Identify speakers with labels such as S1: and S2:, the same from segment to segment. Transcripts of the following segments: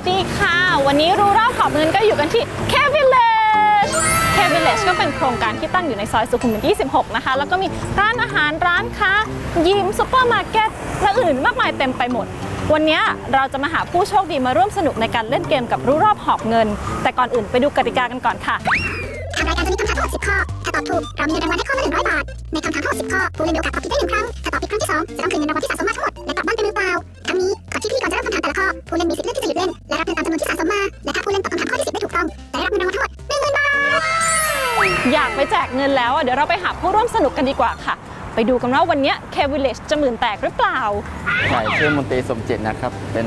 S1: สดีค่ะ วันนี้รู้รอบขอบเงินก็อยู่กันที่ K Village K Village ก็เป็นโครงการที่ตั้งอยู่ในซอยสุขุมวิท 26 นะคะ แล้วก็มีร้านอาหารร้านค้า ยิมซุปเปอร์มาร์เก็ตและอื่นมากมายเต็มไปหมด วันนี้เราจะมาหาผู้โชคดีมาร่วมสนุกในการเล่นเกมกับรู้รอบหอบเงิน แต่ก่อนอื่นไปดูกติกากันก่อนค่ะ
S2: ทางรายการจะมีคำถามทั้งหมด10 ข้อ ถ้าตอบถูก เรามีเงินรางวัลให้ข้อละ100 บาท ในคำถามทั้งหมด10 ข้อ ผู้เล่นมีโอกาสตอบผิดได้หนึ่งครั้ง ถ้าตอบผิดครั้งที่2จะต้องคืนเงินรางวัลที่สะสมมาทั้งหมด และกลับบ้านไปมือเปล่า ทั้งนี้ขอชี้พิธีก่อนจะ ผู้เล่นมีสิทธิ์เลือกที่จะหยุดเล่น และรับเงินตามจำนวนที่สะสมมา และถ้าผู้เล่นตอบคำถามข้อที่10ได้ถูกต้องจะได้รับเงินรางวัลทั้งหมด10,000บาท
S1: อยากไปแจกเงินแล้วอะเดี๋ยวเราไปหาผู้ร่วมสนุกกันดีกว่าค่ะ ไปดูกันว่าวันนี้ K Village จะหมื่นแตกหรือเปล่า
S3: ใช่ชื่อมนตรีสมจิตนะครับ เป็น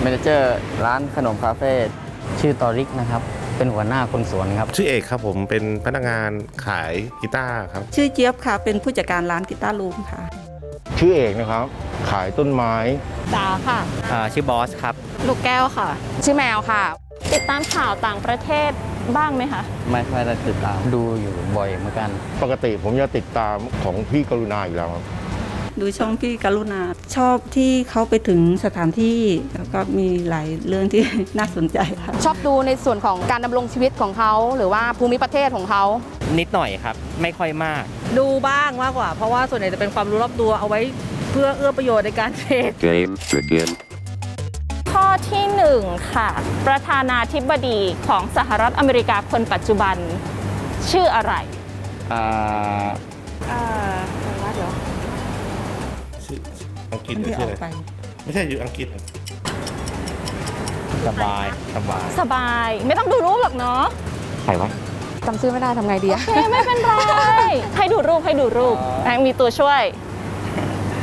S3: เมเนเจอร์ร้านขนมคาเฟ่
S4: ชื่อตอริกนะครับ เป็นหัวหน้าคนสวนครับ
S5: ชื่อเอกครับผมเป็นพนักงานขายกีตาร์ครับ
S6: ชื่อเจี๊ยบค่ะ เป็นผู้จัดการร้านกีตาร์รูมค่ะ
S7: ชื่อเอกนะครับ ขายต้นไม้
S1: ดาค่ะ
S4: ชื่อบอสครับ
S1: ลูกแก้วค่ะ
S8: ชื่อแมวค่ะ
S1: ติดตามข่าวต่างประเทศบ้างไหมคะ
S3: ไม่ค่อยได้ติดตาม
S4: ดูอยู่บ่อยเหมือนกัน
S7: ปกติผมจะติดตามของพี่กรุณาอยู่แล้วครับ
S6: ดูช่องพี่กรุณา ชอบที่เขาไปถึงสถานที่แล้วก็มีหลายเรื่องที่ น่าสนใจค่ะ
S8: ชอบดูในส่วนของการดำรงชีวิตของเขา หรือว่าภูมิประเทศของเขา
S9: นิดหน่อยครับ ไม่ค่อยมาก
S10: ดูบ้างมากกว่า เพราะว่าส่วนใหญ่จะเป็นความรู้รอบตัวเอาไว้ เพื่อเอื้อประโยชน์ในการเทรด
S11: Game begin.
S1: ข้อที่หนึ่งค่ะ ประธานาธิบดีของสหรัฐอเมริกาคนปัจจุบัน ชื่ออะไร
S3: อ่า
S5: ชื่ออังกฤษ
S6: อัน
S5: หรือ
S6: ที่
S5: ชื่
S6: อ
S5: อ
S6: อ
S5: อะไร
S6: กไป
S5: ไม่ใช่อยู่อังกฤษครับ
S9: สบายสบาย
S1: สบายไม่ต้องดูรูปหรอกเนาะ
S9: ใครวะ
S8: จำชื่อไม่ได้ทำไงดีอะ
S1: โอเคไม่เป็นไร ให้ดูรูปให้ดูรูปอะมีตัวช่วย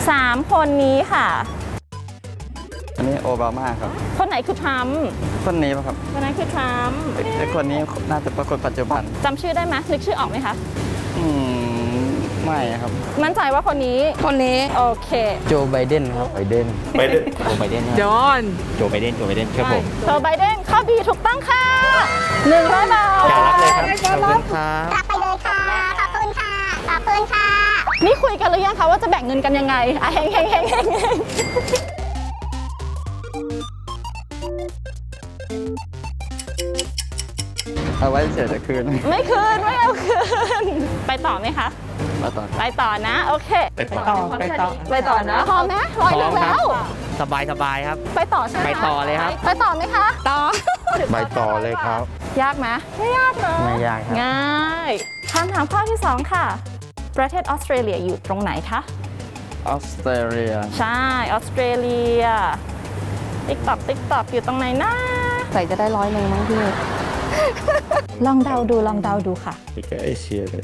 S1: สามคนนี้ค่ะ
S3: อันนี้โอบามาครับ
S1: คนไหนคือทรัมป์
S3: คนนี้ป่ะครับ
S1: คนนั้นคือทรัมป์
S3: ไอ้ไอ้คนนี้น่าจะเป็นคนปัจจุบัน
S1: จำชื่อได้ไหมนึกชื่อออกไหมคะ
S3: อืม ไม่ครับ
S1: มั่นใจว่าคนนี้
S8: คนนี้
S1: โอเค
S4: โจไบเดนครับ
S7: ไบเดน
S5: ไปเดน
S9: โจไบเดน
S10: จอห์น
S9: โจไบเดน โจไบเดนครับผม
S1: โจไบเดนข้อบีถูกต้องค่ะ100บาท
S9: อย่ารับเลยครับขอบคุณครับ
S1: นี่คุยกันหรือยังคะว่าจะแบ่งเงินกันยังไงอะเฮงเฮงเฮงเฮงเฮง
S3: เอาไว้เฉยจะคืน
S1: ไม่คืน ไม่เอาคืน ไปต่อไหมคะ
S3: มาต่อ
S1: ไปต่อนะ โอเค
S5: ไปต่อ
S10: ไปต่อ
S1: ไปต่อนะพร้อมไหมร้อยหนึ่ง
S9: พร้อมครับ
S1: แล้ว
S9: สบายสบายครับ
S1: ไปต่อใช่ไหม
S9: ไปต่อเลยครับ
S1: ไปต่อไหมคะ
S8: ต่อ
S7: ไปต่อเลยครับ
S1: ยากไหมไม่ยากเนอะ
S4: ไม่ยากครับ
S1: ง่ายคำถามข้อที่2ค่ะ ประเทศออสเตรเลียอยู่ตรงไหนคะ
S3: ออสเตรเลีย
S1: ใช่ ออสเตรเลีย ติ๊กตอกติ๊กตอกอยู่ตรงไหนนะ
S8: ใส่จะได้ร้อยหนึ่งมั้งพี่
S1: ลองเดาดูลองเดาดูค่ะ
S5: ไปใกล้เอเชียเลย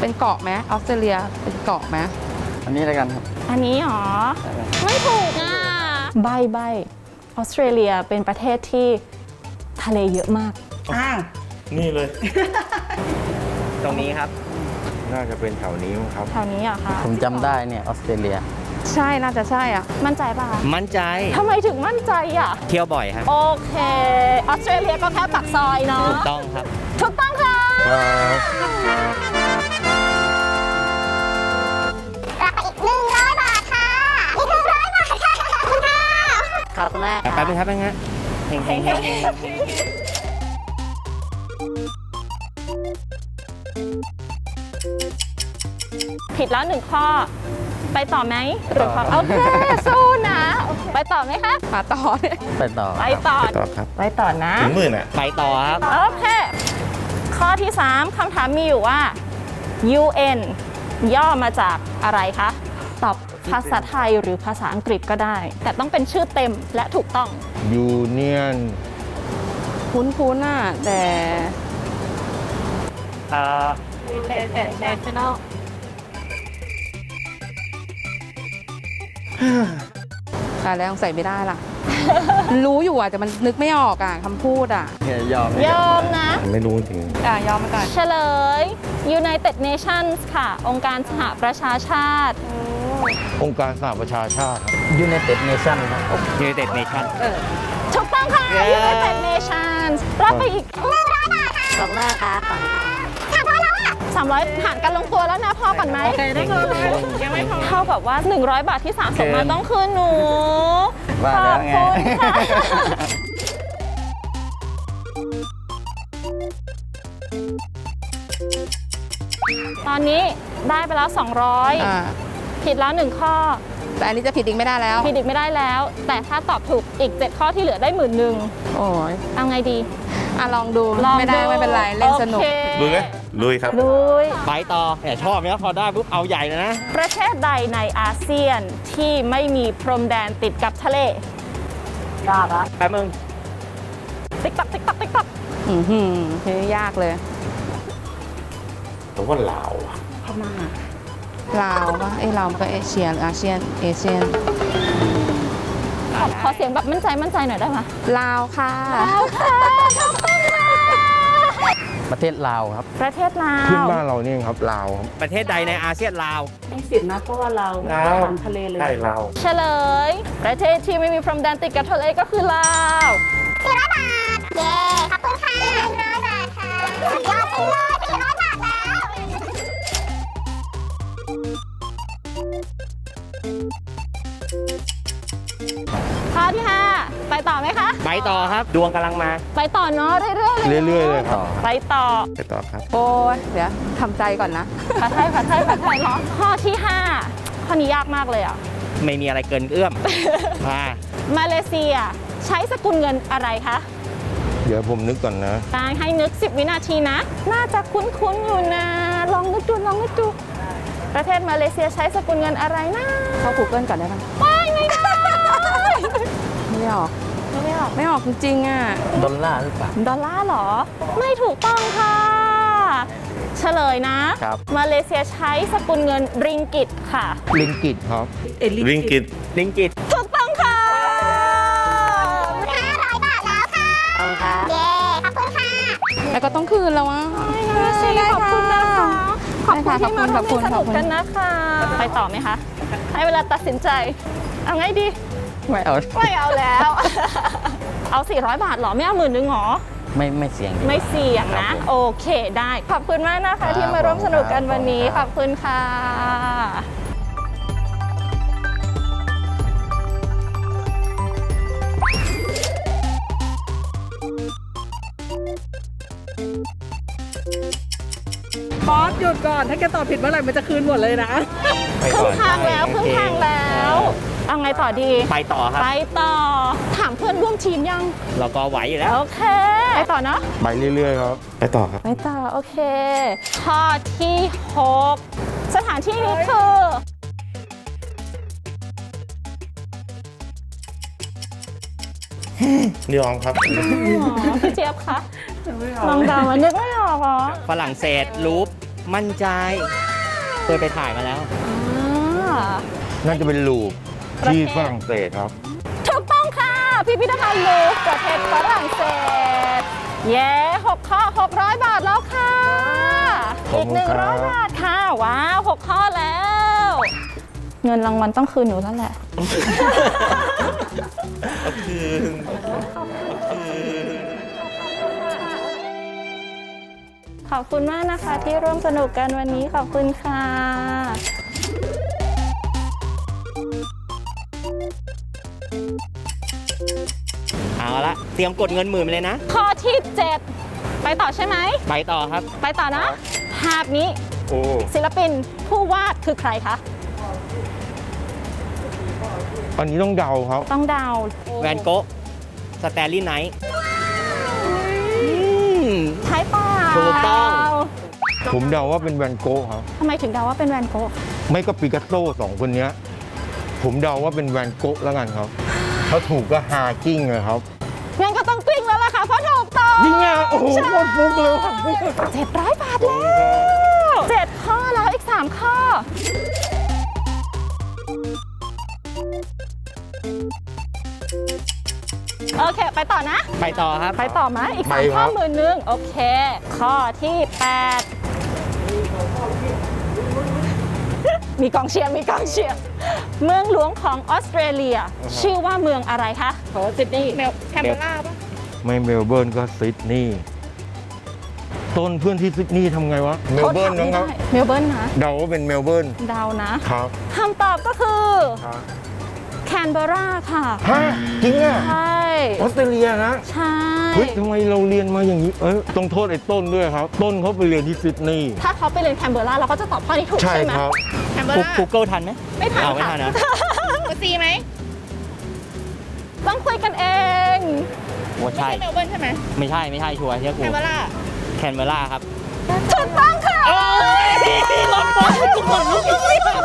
S8: เป็นเกาะไหมออสเตรเลียเป็นเกาะไหม
S3: อันนี้แล้วกันครับ
S1: อันนี้หรอ ไม่ถูกอะ ใบใบออสเตรเลียเป็นประเทศที่ทะเลเยอะมาก
S6: อ้าว
S5: นี่เลย
S9: ตรงนี้ครับ
S7: น่าจะเป็นแถวนี้มั้งครับ
S1: แถวนี้เหรอคะ
S4: ผมจำได้เนี่ยออสเตรเลีย
S8: ใช่น่าจะใช่อะ
S1: มั่นใจป่ะคะ
S9: มั่นใจ
S1: ทำไมถึงมั่นใจอะ
S9: เที่ยวบ่อยครับ
S1: โอเคออสเตรเลียก็แค่ปากซอยเนาะ
S9: ถูกต้องครับ
S1: ถูกต้องค่ะ
S2: รับไปอีก100บาทค่ะอีก100บาทค่ะขอบคุณค่ะ
S8: ขอบคุณมาก
S9: แป๊บนึงครับแป๊บนึงฮะเฮงเฮงเฮง
S1: ผิดแล้วหนึ่งข้อ ไปต่อไหมหรือพอโอเค สู้นะโอเคไปต่อไหมคะ
S8: มาต่อเนี่ย
S4: ไปต่อ
S1: ไปต่อ
S5: ไปต่อครับ
S1: ไปต่อนะ
S5: ถึงหมื่นอะ
S9: ไปต่อครับ
S1: โอเค ข้อที่ 3คำถามมีอยู่ว่า UN ย่อมาจากอะไรคะตอบภาษาไทยหรือภาษาอังกฤษก็ได้ แต่ต้องเป็นชื่อเต็มและถูกต้อง
S7: ยูเนียน
S8: คุ้นๆน่ะแต่
S9: เตา
S8: ยแล้วยังใส่ไม่ได้ล่ะรู้อยู่อะแต่มันนึกไม่ออกอะคำพูดอะ
S3: โอเคยอม
S1: ยอมนะ
S5: ไม่รู้จริง
S8: อะยอมมาก่อน
S1: เฉลย United Nations ค่ะ องค์การสหประชาชาติ
S7: องค์การสหประชาชาติครับ
S4: United Nation ครับผม
S9: ยู i เต็ดเนชั่น
S1: ถูกต้องค่ะ
S9: เย้
S1: United Nations รับไปอีก100บาทค่ะ
S2: ขอบคุณค่ะ
S1: 300หารกันลงตัวแล้วนะพอก่อนไหม
S10: โอเคได้เลยยังไม่พอ
S1: เท่ากับว่า 100 บาทที่สะสมมาต้องคืนหนู
S3: ว่า
S1: ข
S3: แล้
S1: อ
S3: ว
S1: บ
S3: ไง
S1: คุณค่ะ ตอนนี้ได้ไปแล้ว
S8: อ่า
S1: 200 ผิดแล้วหนึ่งข้อ
S8: แต่อันนี้จะผิดอีกไม่ได้แล้ว
S1: ผิดอีกไม่ได้แล้ว แต่ถ้าตอบถูกอีก 7 ข้อที่เหลือได้หมื่นหนึ่ง
S8: โอ้ย
S1: เอาไงดี
S8: อะลองดู
S1: ลอง
S8: ไม่ได้ไม่เป็นไร เล่นสนุก
S1: โอเค
S5: ลุยไหม ลุยครับ
S1: ลุย
S9: ไปต่อเนี่ยชอบเนี่ยพอได้ปุ๊บเอาใหญ่เลยนะ
S1: ประเทศใดในอาเซียนที่ไม่มีพรมแดนติดกับทะเล
S9: แป๊บนึง
S1: ติ๊กตักติ๊กตักติ๊กตัก
S8: อือหือนี่ยากเลย
S5: ผมว่าลาวอะ
S6: พม่า
S8: ลาวปะเอ้ยลาวมันก็เอเชียหรืออาเซียนเอเชียน
S1: ขอขอเสียงแบบมั่นใจมั่นใจหน่อยได้ไหม
S8: ลาวค่ะ
S1: เอาค่ะขอบคุณค่ะ
S4: ประเทศลาวครับ
S1: ประเทศลา
S7: ขึ้น
S1: ว
S7: บ้านเราเนี่ยครับลาวครับ
S9: ประเทศใดในอาเซียนลาว
S6: มีสิทธินะเพราะว่าเรา
S5: ลาว
S6: ทานทะเลเลย
S5: ใช่ลาว
S1: เฉลย ประเทศที่ไม่มีพรมแดนติดกับทะเลก็คือลาว
S2: 400บาท เย้ขอบคุณค่ะ100บาทค่ะ สุดยอดไปเลย400บาทแล้ว
S1: ข้อที่5 ไปต่อไหมคะ
S9: ไปต่อครับดวงกำลังมา
S1: ไปต่อเนาะเรื่อยๆเลย
S7: เรื่อยๆเลยครับ
S1: ไปต่อ
S5: ไปต่อครับ
S8: โอ้ยเดี๋ยวทำใจก่อนนะ
S1: ผัดไทยผัดไทยผัดไทยเนาะข้อที่ 5 ข้อนี้ยากมากเลยอะ
S9: ไม่มีอะไรเกินเอื้อม มา
S1: มาเลเซียใช้สกุลเงินอะไรคะ
S7: เดี๋ยวผมนึกก่อนนะ
S1: ตายให้นึก 10 วินาทีนะ น่าจะคุ้นๆอยู่นะ ลองนึกดูลองนึกดู ประเทศมาเลเซียใช้สกุลเงินอะไรนะ
S8: เข้า Google ก่อนได้ปะ
S1: ไม่ไม่ได้
S8: ไม่ออก
S1: ไม่ออก
S8: ไม่ออกจริงๆอะ
S4: ดอลลาร์หรือเปล่า
S1: ดอลลาร์เหรอ ไม่ถูกต้องค่ะ เฉลยนะ
S4: ครับ
S1: มาเลเซียใช้สกุลเงินริงกิตค่ะ
S7: ลิงกิตครับ
S6: เอลิ
S5: ริงกิต
S9: ลิงกิต
S1: ถูกต้องค่ะ
S2: 500 บาทแล้วค่ะ เย้ ขอบคุณค่ะ
S8: แล้วก็ต้องคืนแล้วอะ
S1: ได้ขอบคุณนะคะ ขอบคุณ
S8: ได้ค่ะ
S1: ที่มาร่วม
S8: ขอบคุณ
S1: เล่นสนุก
S8: ขอบคุณ
S1: กันนะคะ ไปต่อไหมคะ ให้เวลาตัดสินใจ เอาไงดี
S4: ไม่เอา
S1: ไม่เอาแล้ว เอา 400 บาทเหรอ ไม่เอาหมื่นนึงเหรอ
S4: ไม่ไม่เสี่ยงดีกว่า
S1: ไม่เสี่ยง
S4: ครั
S1: นะ
S4: บผม
S1: โอเคได้ ขอบคุณมากนะคะ
S4: ครับ
S1: ที่มาร่วมสนุกกัน
S4: ผม
S1: วันนี้
S4: ค
S1: ข
S4: รับ
S1: อบคุณค่ะ
S10: บอสหยุดก่อน ถ้าแกตอบผิดเมื่อไหร่มันจะคืนหมดเลยนะ
S9: ไป
S1: ครึ่
S9: ก่
S1: ง
S9: อน
S1: ทางแล้วครึ่งทางแล้วเอาไงต่อดี
S9: ไปต่อครับ
S1: ไปต่อ ถามเพื่อนร่วมทีมยัง
S9: เราก็ไหวอยู่แล้ว
S1: โอเค ไปต่อเนาะ
S7: ไปเรื่อยๆครับ
S5: ไปต่อครับ
S1: ไปต่อ โอเค ข้อที่ 6 สถานที่นี้คือ
S5: นิยองครับ
S1: อ๋อพี่เจี๊ยบคะลองเดามานึกไม่ออกเหรอ
S9: ฝรั่งเศสรูปมั่นใจ เคยไปถ่ายมาแล้ว
S1: อ่า
S7: น่าจะเป็นลูป
S1: ประเทศ
S7: ที่ฝรั่งเศสครับ
S1: ถูกต้องค่ะ พิพิธภัณฑ์ลูฟร์ประเทศฝรั่งเศส เย้หกข้อ600บาทแล้วค่ะ
S7: ขอบ
S1: อีก
S7: คุณครับ
S1: 100บาทค่ะ ว้าว6ข้อแล้ว เงินรางวัลต้องคืนหนูแล้วแหละ ขอบคุณมากนะคะที่ร่วมสนุกกันวันนี้ขอบคุณค่ะ
S9: รียมกดเงินหมื่นไปเลยนะ
S1: ข้อที่ 7 ไปต่อใช่ไหม
S9: ไปต่อครับ
S1: ไปต่อนะ ภาพนี้
S7: โอ้
S1: ศิลปินผู้วาดคือใครคะ
S7: อันนี้ต้องเดาครับ
S1: ต้องเดาว
S9: แวนโกะสแตลลี่ไนท์อืม
S1: ใช่เปล่า
S9: ถูกต้อง
S7: ผมเดาว่าเป็นแวนโก้ครับ
S1: ทำไมถึงเดาว่าเป็นแวนโกะ
S7: ไม่ก็ปิกัสโซสองคนเนี้ย ผมเดาว่าเป็นแวนโก้แล้วกันครับ ถ้าถูกก็ฮากิ้งเลยครับ
S1: ถูกต้อง
S7: นี่ไงโอ้โหโคตรฟุกเลยครับ
S1: เจ็ดร้อยบาทแล้วเจ็ดข้อแล้วอีกสามข้อ โอเค ไปต่อนะ
S9: ไปต่อครับ
S1: ไปต่อมาอีกสาม
S7: ไปค
S1: ข้
S7: รั
S1: อบหมื่นหนึ่งโอเค ข้อที่8มีกองเชียร์มีกองเชียร์เมืองหลวงของออสเตรเลีย ชื่อว่าเมืองอะไรคะ
S10: ขอซิดนีย์แคมเบราปะ
S7: ไม่เมลเบิร์นก็ซิดนีย์ต้นเพื่อนที่ซิดนีย์ทำไงวะเมลเบิร์น
S1: โทษ
S7: นะครับ
S1: ถามไม่ได้เมลเบิร์นนะ
S7: เดาว่าเป็นเมลเบิร์น
S1: เดานะ
S7: ครับ
S1: คำตอบก็คือ
S7: ครับ
S1: แคนเบอราค่ะ
S7: ฮะจริงอะ
S1: ใช่
S7: ออสเตรเลียนะ
S1: ใช่
S7: เฮ้ยทำไมเราเรียนมาอย่างนี้เอ้ยต้องโทษไอ้ต้นด้วยครับ ต้นเขาไปเรียนที่ซิดนีย์
S1: ถ้าเขาไปเรียนแคนเบอราเราก็จะตอบข้อนี้ถูก
S7: ใช่
S1: ใช่ไหม
S7: ครับ
S1: แคนเบอรา
S9: กูเกิลทันไหม
S1: ไม่ทัน
S9: เอาไม่
S1: ค่ะ
S9: ทันนะ
S1: ซีไหมต้องคุยกันเอง
S9: ว่าใช่
S1: เมลเบิร์นใช่ไหม
S9: ไม่ใช่ไม่ใช่ชัวร์เชื่อกู
S1: แคนเบอรา
S9: แคนเบอร์ราครับ
S1: ถูกต้องค่ะ
S9: รถบอลทุกคนลุกเฮ้ยคน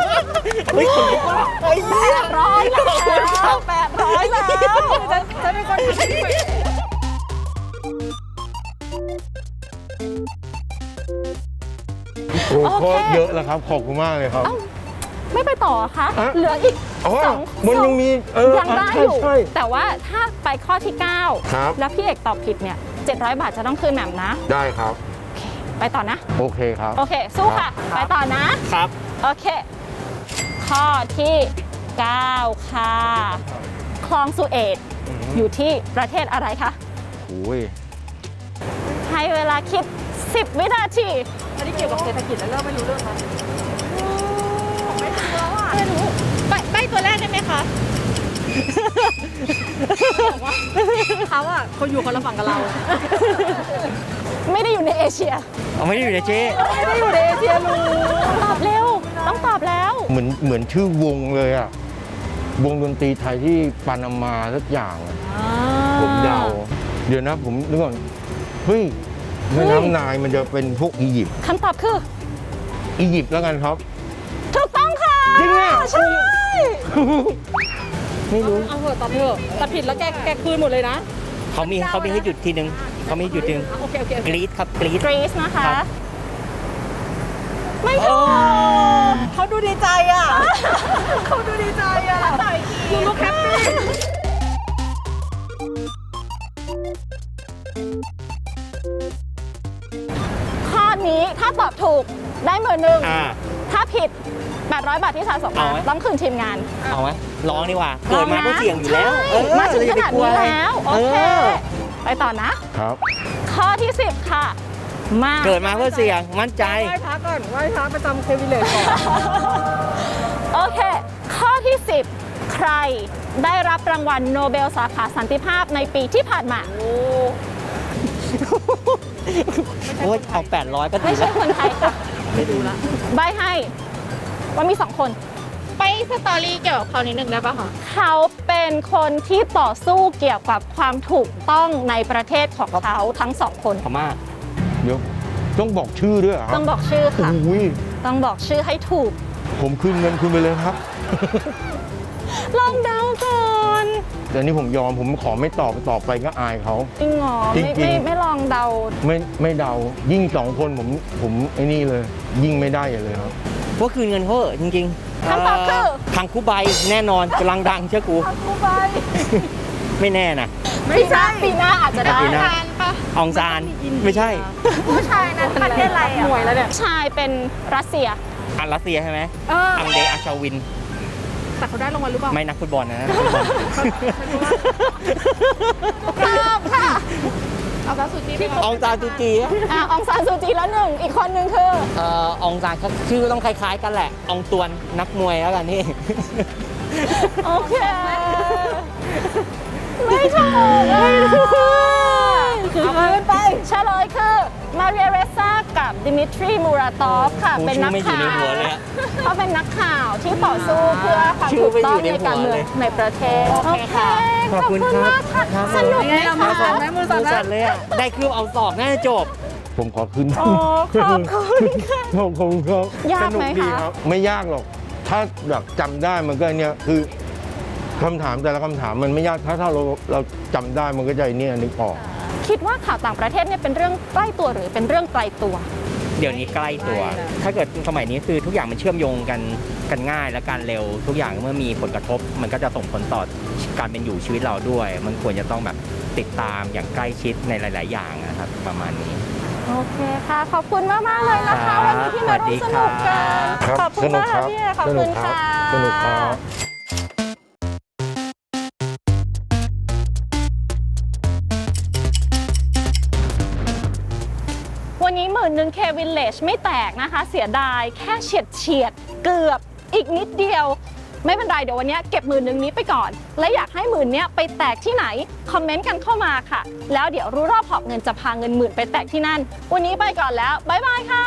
S9: ลุกว่ะเฮ้ย
S1: แปดร้อยแล้วแปดร้อยแล้วจะเป็นคน
S7: โอ้
S1: โอเค
S7: โหเยอะแล้วครับ ขอบคุณมากเลยครับ
S1: ไม่ไปต่อคะ
S7: อะ
S1: เหลืออีก
S7: อ๋อ
S1: สอง
S7: มันยังมีเออ
S1: ยังได้
S7: ใช่
S1: อยู่
S7: ใช่
S1: แต่ว่าถ้าไปข้อที่ 9
S7: ครับ
S1: แล้วพี่เอกตอบผิดเนี่ย700 บาทจะต้องคืนแหม่มนะ
S7: ได้ครับ
S1: ไปต่อนะ
S7: โอเคครับ
S1: โอเค สู้ค่ะ ไปต่อนะ
S9: ครับ
S1: โอเค ข้อที่ 9 ค่ะ คลองสุเอตอยู่ที่ประเทศอะไรคะ
S7: โอ้ย
S1: ให้เวลาคิด 10 วินาที
S10: อันนี้เกี่ยวกับเศรษฐกิจแล้วเริ่มไม่รู้เรื่องแล้ว
S1: ไม่ รู้ใบใบตัวแรกได้ไหมคะ
S10: เขาอะเขาอยู่คนละฝั่งกับเรา
S1: ไม่ได้อยู่ในเอเชีย
S9: เอาไม่ได้อยู่ในเจ๊
S1: ไม่ได้อยู่ในเอเชียรู้ตอบเร็ว ต้องตอบแล้ว
S7: เหมือนเหมือนชื่อวงเลยอะวงดนตรีไทยที่ปานามาสักอย่างอะผมเดาเดี๋ยวนะผมนึกก่อนเฮ้ยแม่น้ำนายมันจะเป็นพวกอียิปต์
S1: คำตอบคือ
S7: อียิปต์แล้วกันครับ
S1: ใช่
S7: ไม่รู้
S10: เอาเถอะตอบเถอะแต่ผิดแล้วแกแกคืนหมดเลยนะ
S9: เขามีเขามีให้หยุดทีนึงเขามีหยุดทีนึง
S10: โอเคโอเคโอ
S9: ก
S10: เค
S9: รีดครับกรีด
S1: กรีซนะคะ
S9: ครับ
S1: ไม่ถูก
S10: เขาดูดีใจอะเขาดูดีใจอะดูลูกแฮปปี้
S1: ข้อนี้ถ้าตอบถูกได้หมื่นหนึ่ง
S9: อ่า
S1: ถ้าผิด 800 บาทที่สะสมมา
S9: เอาไหม
S1: ต้องคืนทีมงาน
S9: เอาไหมร้องดีกว่า เกิดมาก็เสี่ยงอยู่แล้ว
S1: ใช่
S9: เออ
S1: มาถึงขนาดนี้
S9: เรจะไปก
S1: แล้ว โอ
S9: อะไร
S1: เค
S9: เออ
S1: ไปต่อนะ
S7: ครับ
S1: ข้อที่ 10 ค่ะ มา
S9: เกิดมาเพื่อเสี่ยงมั่นใจ
S10: ไหว้พระก่อนไหว้พระประจำเควิเลตก่อน
S1: โอเค ข้อที่ 10 ใครได้รับรางวัลโนเบลสาขาสันติภาพในปีที่ผ่านมา
S9: โอ้ยเอา800ก็ดี
S1: ไม่ใช่
S9: แล้ว
S1: คนไทยค่ะ
S10: ไม่ดูละ
S1: ใบให้ ว่ามีสองคน
S11: ไปสตอรี่เกี่ยวกับเขานิดนึงได้ปะคะ
S1: เขาเป็นคนที่ต่อสู้เกี่ยวกับความถูกต้องในประเทศของเขาทั้งสองคน
S9: พม่า
S7: เดี๋ยวต้องบอกชื่อด้วยเหรอค
S1: ต้
S7: รั
S1: อบงบอกชื่อค่ะ
S7: โอ้ย
S1: ต้องบอกชื่อให้ถูก
S7: ผมคืนเงินคุณไปเลยครับ
S1: ลองเดาก่อน
S7: เดี๋ยวนี้ผมยอมผมขอไม่ตอบต่อไปก็อายเขา
S1: จริงเหรอ
S7: จริ
S1: ไม่
S7: งๆ
S1: ไม่ไม่ลองเดา
S7: ไม่ไม่เดายิ่งสองคนผมผมไอ้นี่เลย ยิ่งไม่ได้เลยครับ
S9: พวกคืนเงินเขาเหอะจริงๆ
S1: คำตอบคือ
S9: เทางคู่ใบแน่นอนกำลังดังเชื่อกู
S1: กูไป
S9: ไม่แน่นะ
S1: ไม่ใช่ปีหน้าอาจจะได้
S9: ปีหน้าอองซานไม่ใช่
S1: ผู้ชายนั้นประเทศอะไรอะ
S10: หน่วยแล้วเนี่ย
S1: ชายเป็นรัสเซีย
S9: อันรัสเซียใช่ไหม
S10: เออ
S9: อังเดอาชาวิน
S10: แต่เขาได้รางวัลหรือเปล่า
S9: ไม่นักฟุตบอลนะนักฟุตบอล
S1: ตอบค่ะ
S11: เอากระสุนที่ไป
S9: อองซานซูจีอะ
S1: อะอองซานซูจีแล้วหนึ่งอีกคนหนึ่งคือ
S9: เอ่ออองซานก็ชื่อต้องคล้ายๆกันแหละ อองตวนนักมวยแล้วกันนี่
S1: โอเค ไม่ถูกไม่ถูกเอาคืนไปเฉลยคื กับดิมิทรีมูราตอฟค่ะ
S9: โอ้
S1: เป็นนัก
S9: ชื่อไม่อยู่
S1: ข่า
S9: ในหัว
S1: ว
S9: เลยอะ
S1: เขาเป็นนักข่าวที่ต่อสู้เพื่อความ
S9: ชื่อ
S1: ถูก
S9: ไม่
S1: ต้
S9: อ
S1: อยู่ง
S9: ใน
S1: ในการ
S9: หัว
S1: เมื
S9: เล
S1: อง
S9: ย
S1: ในประเทศ โอเค
S9: ขอบคุณครับ
S1: มากค่ะ
S9: ครับ
S1: สนุกไหม
S10: มือ
S1: คะ
S10: สั่นไหมมือสั่นไหม
S9: สั่นเลยอะได้คืบเอาศอกน่าจะจบ
S7: ผมขอคืน
S1: โอ้ขอบคุณค่ะ
S7: ขอบคุณครับ
S1: ยากไหม
S7: สนุดี
S1: คะ
S7: รับไม่ยากหรอก ถ้าแบบจำได้มันก็เนี่ยคือคำถามแต่ละคำถามมันไม่ยากถ้าถ้าเราเราจำได้มันก็จะไอ้เนี่ยนึกออก
S1: คิดว่าข่าวต่างประเทศเนี่ยเป็นเรื่องใกล้ตัวหรือเป็นเรื่องไกลตัว
S9: เดี๋ยวนี้ใกล้ตัว ถ้าเกิดสมัยนี้คือทุกอย่างมันเชื่อมโยงกันกันง่ายและการเร็ว ทุกอย่างเมื่อมีผลกระทบ มันก็จะส่งผลต่อการเป็นอยู่ชีวิตเราด้วย มันควรจะต้องแบบติดตามอย่างใกล้ชิดในหลาย ๆ อย่างนะครับประมาณนี้
S1: โอเคค่ะ ขอบคุณมากมากๆเลยนะคะ วันนี้ที่มาร่วมสนุกกัน
S7: ครับ
S1: ขอบคุณมาก
S7: สนุกครั
S1: ค่ะ
S7: บ
S1: พี่เอขอบ
S7: สนุ
S1: คุ
S7: ก
S1: ณ
S7: ครั
S1: ค่ะ
S7: บสนุกครับ
S1: มื่นหนึ่งเควินเลจไม่แตกนะคะ เสียดายแค่เฉียดเฉียดเกือบอีกนิดเดียว ไม่เป็นไรเดี๋ยววันนี้เก็บหมื่นหนึ่งนี้ไปก่อน และอยากให้หมื่นเนี้ยไปแตกที่ไหน คอมเมนต์กันเข้ามาค่ะ แล้วเดี๋ยวรู้รอบหอบเงินจะพาเงินหมื่นไปแตกที่นั่น วันนี้ไปก่อนแล้วบ๊ายบายค่ะ